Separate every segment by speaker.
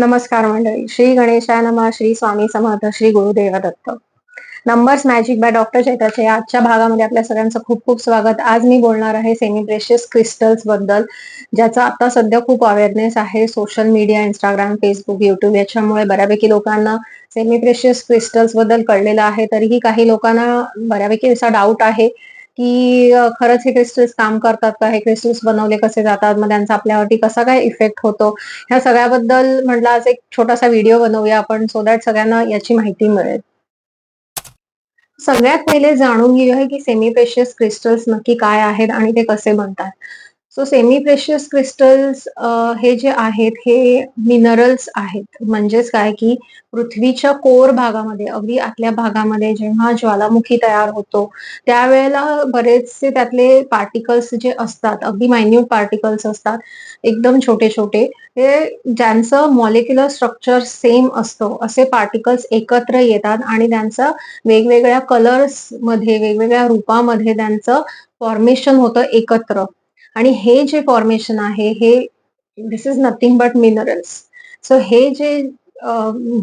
Speaker 1: नमस्कार मंडळी. श्री गणेशाय नमा Shri Swami Samarth Shri Gurudev Datta. Numbers magic by doctor चैताचे आजच्या भागामध्ये आपल्या सगळ्यांचं खूप खूप स्वागत. आज मी बोलणार आहे सेमी प्रेशियस क्रिस्टल्सबद्दल ज्याचा आता सध्या खूप अवेअरनेस आहे social media Instagram Facebook YouTube याच्यामुळे बऱ्यापैकी लोकांना सेमी प्रेशियस क्रिस्टल्सबद्दल कळलेलं आहे. तरीही काही लोकांना बऱ्यापैकी असा डाऊट आहे. की खरंच हे क्रिस्टल्स काम करतात का? हे क्रिस्टल्स बनवले कसे जातात? मग त्यांचा आपल्यावरती कसा काय इफेक्ट होतो? ह्या सगळ्याबद्दल म्हटलं आज एक छोटासा व्हिडिओ बनवूया आपण सो दॅट सगळ्यांना याची माहिती मिळेल. सगळ्यात पहिले जाणून घेऊया की सेमी प्रेशियस क्रिस्टल्स नक्की काय आहेत आणि ते कसे बनतात. सो सेमी प्रेशियस क्रिस्टल्स हे जे आहेत हे मिनरल्स आहेत. म्हणजेच काय की पृथ्वीच्या कोर भागामध्ये अगदी आतल्या भागामध्ये जेव्हा ज्वालामुखी तयार होतो त्यावेळेला बरेचसे त्यातले पार्टिकल्स जे असतात अगदी मायन्यूट पार्टिकल्स असतात एकदम छोटे छोटे हे ज्यांचं मॉलिक्युलर स्ट्रक्चर सेम असतो असे पार्टिकल्स एकत्र येतात आणि त्यांचं वेगवेगळ्या कलर्समध्ये वेगवेगळ्या रूपामध्ये त्यांचं फॉर्मेशन होतं एकत्र. आणि हे जे फॉर्मेशन आहे हे this is nothing but minerals so हे जे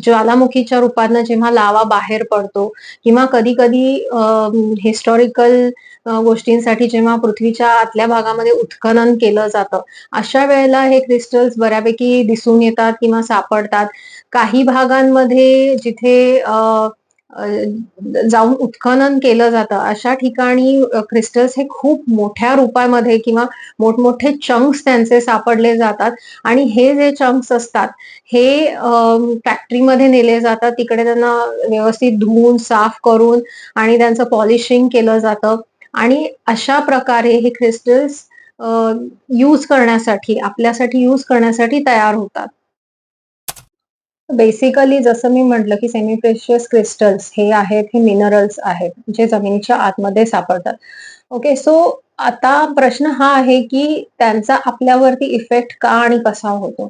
Speaker 1: ज्वालामुखीच्या रूपातनं जेव्हा लावा बाहेर पडतो किंवा कधी कधी हिस्टॉरिकल गोष्टींसाठी जेव्हा पृथ्वीच्या आतल्या भागामध्ये उत्खनन केलं जातं अशा वेळेला हे क्रिस्टल्स बऱ्यापैकी दिसून येतात किंवा सापडतात. काही भागांमध्ये जिथे जाऊन उत्खनन केलं जातं. अशा ठिकाणी क्रिस्टल्स हे खूप मोठ्या रूपामध्ये किंवा मोठमोठे चंक्स त्यांचे सापडले जातात. आणि हे जे चंक्स असतात हे फॅक्टरीमध्ये नेले जातात. तिकडे त्यांना व्यवस्थित धुवून साफ करून आणि त्यांचं पॉलिशिंग केलं जातं. आणि अशा प्रकारे हे क्रिस्टल्स यूज करण्यासाठी आपल्यासाठी यूज करण्यासाठी तयार होतात. बेसिकली जसं मी म्हटलं की सेमी प्रेशियस क्रिस्टल्स हे आहेत हे मिनरल्स आहेत जे जमिनीच्या आतमध्ये सापडतात. ओके सो आता प्रश्न हा आहे की त्यांचा आपल्यावरती इफेक्ट का आणि कसा होतो?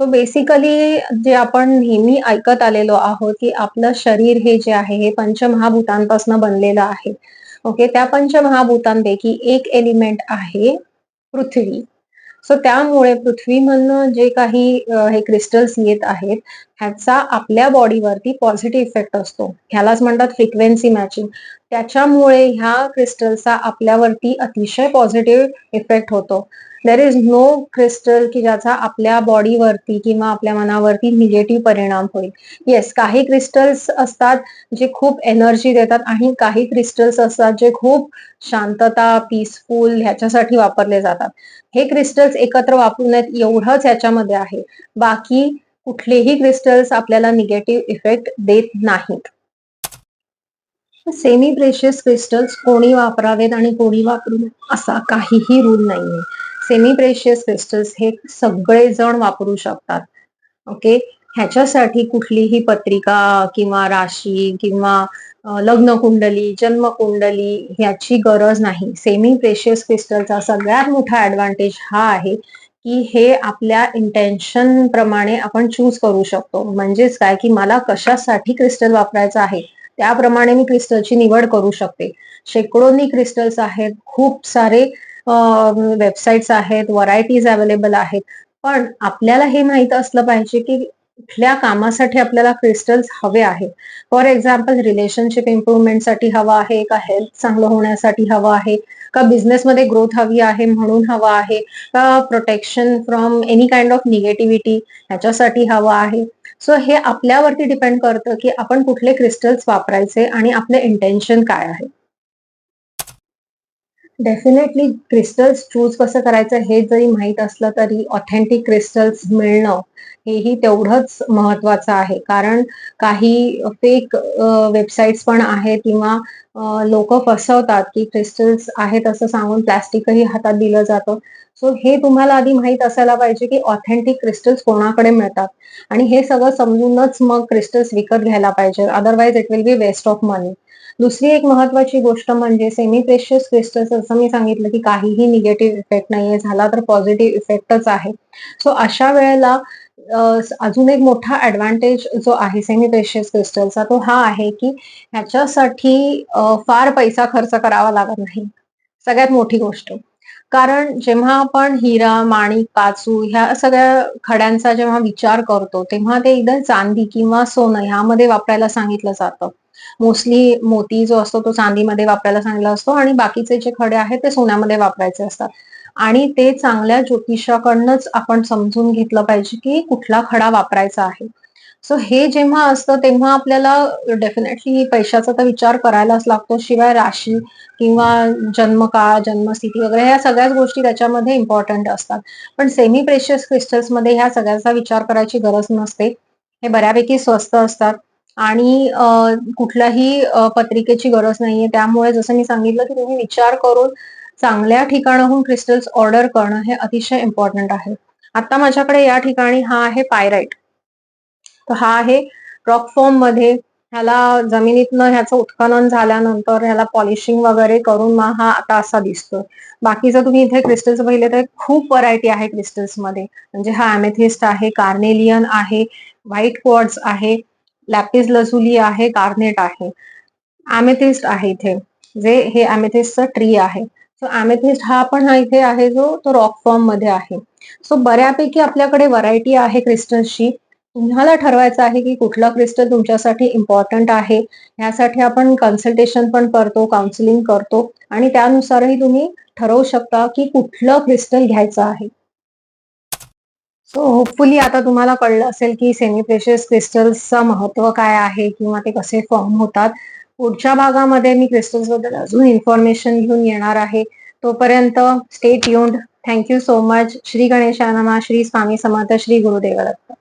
Speaker 1: सो बेसिकली जे आपण नेहमी ऐकत आलेलो आहोत की आपलं शरीर हे जे आहे हे पंचमहाभूतांपासून बनलेलं आहे. ओके त्या पंचमहाभूतांपैकी एक एलिमेंट आहे पृथ्वी. सो त्यामुळे पृथ्वीमधनं जे काही हे क्रिस्टल्स येत आहेत ह्याचा आपल्या बॉडीवरती पॉझिटिव्ह इफेक्ट असतो. ह्यालाच म्हणतात फ्रिक्वेन्सी मॅचिंग त्याच्यामुळे ह्या क्रिस्टलचा आपल्यावरती अतिशय पॉझिटिव्ह इफेक्ट होतो. देर इज नो क्रिस्टल की ज्याचा आपल्या बॉडीवरती किंवा आपल्या मनावरती निगेटिव्ह परिणाम होईल. येस काही क्रिस्टल्स असतात जे खूप एनर्जी देतात आणि काही क्रिस्टल्स असतात जे खूप शांतता पीसफुल ह्याच्यासाठी वापरले जातात. हे क्रिस्टल्स एकत्र वापरू नयेत एवढंच ह्याच्यामध्ये आहे. बाकी कुठलेही क्रिस्टल्स आपल्याला निगेटिव्ह इफेक्ट देत नाहीत. सेमी प्रेशियस क्रिस्टल्स कोणी वापरावेत आणि कोणी वापरू नये असा काहीही रूल नाहीये. सेमी प्रेशियस क्रिस्टल्स हे सगळे जण वापरू शकतात. ओके ह्याच्यासाठी कुठलीही पत्रिका किंवा राशी किंवा लग्न कुंडली जन्म कुंडली ह्याची गरज नाही. सेमी प्रेशियस क्रिस्टलचा सगळ्यात मोठा ऍडव्हान्टेज हा आहे की हे आपल्या इंटेन्शन प्रमाणे आपण चूज करू शकतो. म्हणजेच काय? की मला कशासाठी क्रिस्टल वापरायचं आहे? त्याप्रमाणे मी क्रिस्टलची निवड करू शकते. शेकडोनी क्रिस्टल्स आहेत. खूप सारे वेबसाईट्स आहेत. व्हरायटीज अवेलेबल आहेत. पण आपल्याला हे माहीत असलं पाहिजे की कुठल्या कामासाठी आपल्याला क्रिस्टल्स हवे आहेत? फॉर एक्झाम्पल रिलेशनशिप इम्प्रुव्हमेंटसाठी हवा आहे का हेल्थ चांगलं होण्यासाठी हवं आहे? का बिझनेसमध्ये ग्रोथ हवी आहे म्हणून हवं आहे? का protection from any kind of negativity ह्याच्यासाठी हवं आहे? सो हे आपल्यावरती डिपेंड करतं की आपण कुठले क्रिस्टल्स वापरायचे आणि आपले इंटेन्शन काय आहे? डेफिनेटली क्रिस्टल्स चूज कसं करायचं हे जरी माहीत असलं तरी ऑथेंटिक क्रिस्टल्स मिळणं हेही तेवढंच महत्वाचं आहे. कारण काही फेक वेबसाईट्स पण आहेत किंवा लोक फसवतात की क्रिस्टल्स आहेत असं सांगून प्लॅस्टिकही हातात दिलं जातं. सो हे तुम्हाला आधी माहीत असायला पाहिजे की ऑथेंटिक क्रिस्टल्स कोणाकडे मिळतात? आणि हे सगळं समजूनच मग क्रिस्टल्स विकत घ्यायला पाहिजे. Otherwise it will be waste of money दुसरी एक महत्वाची गोष्ट म्हणजे सेमी प्रेशियस क्रिस्टल्स असं मी सांगितलं की काहीही निगेटिव्ह इफेक्ट नाहीये झाला तर पॉझिटिव्ह इफेक्टच आहे. सो अशा वेळेला अजून एक मोठा ऍडव्हान्टेज जो आहे सेमी प्रेशियस क्रिस्टलचा तो हा आहे की ह्याच्यासाठी फार पैसा खर्च करावा लागत नाही. सगळ्यात मोठी गोष्ट. कारण जेव्हा आपण हिरा, माणिक, काचू ह्या सगळ्या खड्यांचा जेव्हा विचार करतो, तेव्हा ते एकदा चांदी किंवा सोनं ह्यामध्ये वापरायला सांगितलं जातं. मोस्टली मोती जो असतो तो चांदीमध्ये वापरायला चांगला असतो आणि बाकीचे जे खडे आहेत ते सोन्यामध्ये वापरायचे असतात. आणि ते चांगल्या ज्योतिषाकडनंच आपण समजून घेतलं पाहिजे की कुठला खडा वापरायचा आहे. सो हे जेव्हा असतं तेव्हा आपल्याला डेफिनेटली पैशाचा तर विचार करायलाच लागतो. शिवाय राशी किंवा जन्मकाळ, जन्मस्थिती वगैरे ह्या सगळ्याच गोष्टी त्याच्यामध्ये इम्पॉर्टंट असतात. पण सेमी प्रेशियस क्रिस्टल्समध्ये ह्या सगळ्याचा विचार करायची गरज नसते. हे बऱ्यापैकी स्वस्त असतात आणि कुठल्याही पत्रिकेची गरज नाहीये. त्यामुळे जसं मी सांगितलं की तुम्ही विचार करून चांगल्या ठिकाणाहून क्रिस्टल्स ऑर्डर करणं हे अतिशय इम्पॉर्टंट आहे. आता माझ्याकडे या ठिकाणी हा आहे पायराइट. तर हा आहे रॉक फॉर्ममध्ये ह्याला जमिनीतनं ह्याचं उत्खनन झाल्यानंतर ह्याला पॉलिशिंग वगैरे करून मग हा आता असा दिसतोय. बाकीचं तुम्ही इथे क्रिस्टल्स पाहिले तर खूप व्हरायटी आहे क्रिस्टल्समध्ये म्हणजे हा अमेथिस्ट आहे, कार्नेलियन आहे, व्हाईट क्वार्ट्स आहे, लॅपिस लझुली आहे, कार्नेट आहे, अमेथिस्ट आहे इथे जे हे अमेथिस्टचं ट्री आहे. सो अमेथिस्ट हा पण हा इथे आहे जो तो रॉक फॉर्ममध्ये आहे. सो बऱ्यापैकी आपल्याकडे व्हरायटी आहे क्रिस्टल्सची. तुम्हाला ठरवायचं आहे की कुठलं क्रिस्टल तुमच्यासाठी इम्पॉर्टंट आहे. ह्यासाठी आपण कन्सल्टेशन पण करतो, काउन्सिलिंग करतो आणि त्यानुसारही तुम्ही ठरवू शकता की कुठलं क्रिस्टल घ्यायचं आहे. सो होपफुली आता तुम्हाला कळलं असेल की सेमी प्रेशियस क्रिस्टल्सचं महत्त्व काय आहे किंवा ते कसे फॉर्म होतात. पुढच्या भागामध्ये मी क्रिस्टल्सबद्दल अजून इन्फॉर्मेशन घेऊन येणार आहे. तोपर्यंत stay tuned. Thank you so much. Shri गणेशानमा Shri Swami Samarth, Shri Gurudev Datta